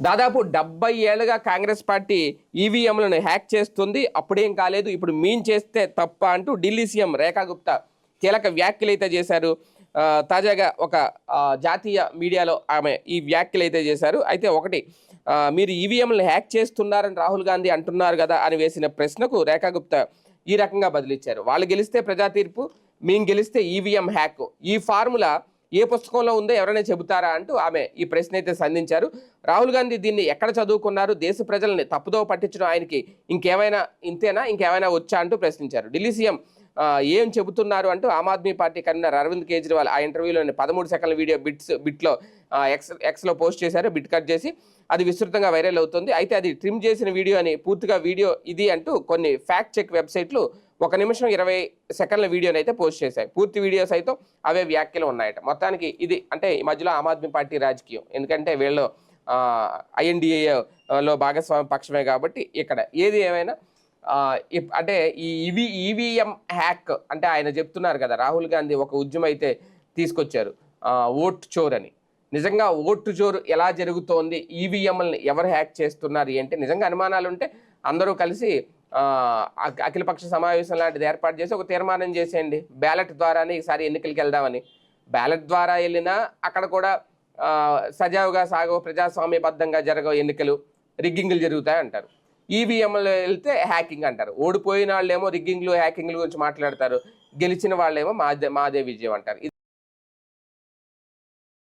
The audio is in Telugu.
దాదాపు డెబ్బై ఏళ్ళుగా కాంగ్రెస్ పార్టీ ఈవీఎంలను హ్యాక్ చేస్తుంది అప్పుడేం కాలేదు ఇప్పుడు మీన్ చేస్తే తప్ప అంటూ ఢిల్లీ సీఎం రేఖా గుప్తా కీలక వ్యాఖ్యలు అయితే చేశారు తాజాగా ఒక జాతీయ మీడియాలో ఆమె ఈ వ్యాఖ్యలు అయితే చేశారు. అయితే ఒకటి మీరు ఈవీఎంలను హ్యాక్ చేస్తున్నారని రాహుల్ గాంధీ అంటున్నారు కదా అని వేసిన ప్రశ్నకు రేఖా గుప్తా ఈ రకంగా బదిలిచ్చారు. వాళ్ళు గెలిస్తే ప్రజా తీర్పు మేము గెలిస్తే ఈవీఎం హ్యాక్. ఈ ఫార్ములా ఏ పుస్తకంలో ఉందో ఎవరైనా చెబుతారా అంటూ ఆమె ఈ ప్రశ్న అయితే సంధించారు. రాహుల్ గాంధీ దీన్ని ఎక్కడ చదువుకున్నారు? దేశ ప్రజల్ని తప్పుదో పట్టించడం ఆయనకి ఇంకేమైనా ఇంతేనా? ఇంకేమైనా వచ్చా అంటూ ప్రశ్నించారు. ఢిల్లీ సీఎం ఏం చెబుతున్నారు అంటూ ఆమ్ ఆద్మీ పార్టీ కన్వీనర్ అరవింద్ కేజ్రీవాల్ ఆ ఇంటర్వ్యూలోని పదమూడు సెకండ్ల వీడియో బిట్స్ బిట్లో ఎక్స్ ఎక్స్లో పోస్ట్ చేశారు బిట్ కట్ చేసి అది విస్తృతంగా వైరల్ అవుతుంది. అయితే అది ట్రిమ్ చేసిన వీడియో అని పూర్తిగా వీడియో ఇది అంటూ కొన్ని ఫ్యాక్ట్ చెక్ వెబ్సైట్లు ఒక నిమిషం ఇరవై సెకండ్ల వీడియోని అయితే పోస్ట్ చేశాయి. పూర్తి వీడియో సైతం అవే వ్యాఖ్యలు ఉన్నాయట. మొత్తానికి ఇది అంటే ఈ మధ్యలో ఆమ్ ఆద్మీ పార్టీ రాజకీయం. ఎందుకంటే వీళ్ళు ఐఎన్డిఏలో భాగస్వామి పక్షమే కాబట్టి ఇక్కడ ఏది ఏమైనా అంటే ఈ ఇవి ఈవీఎం హ్యాక్ అంటే ఆయన చెప్తున్నారు కదా రాహుల్ గాంధీ ఒక ఉద్యమం అయితే తీసుకొచ్చారు ఓట్ చోర్ అని. నిజంగా ఓటు చోరు ఎలా జరుగుతోంది ఈవీఎంలని ఎవరు హ్యాక్ చేస్తున్నారు ఏంటి? నిజంగా అనుమానాలు ఉంటే అందరూ కలిసి అఖిలపక్ష సమావేశం లాంటిది ఏర్పాటు చేసి ఒక తీర్మానం చేసేయండి. బ్యాలెట్ ద్వారానే ఈసారి ఎన్నికలకి వెళ్దామని. బ్యాలెట్ ద్వారా వెళ్ళినా అక్కడ కూడా సజావుగా సాగవు ప్రజాస్వామ్యబద్ధంగా జరగవు ఎన్నికలు రిగ్గింగ్లు జరుగుతాయి అంటారు ఈవీఎంలో వెళ్తే హ్యాకింగ్ అంటారు. ఓడిపోయిన వాళ్ళేమో రిగ్గింగ్లు హ్యాకింగ్లు గురించి మాట్లాడతారు. గెలిచిన వాళ్ళేమో మాదే మాదే విజయం అంటారు.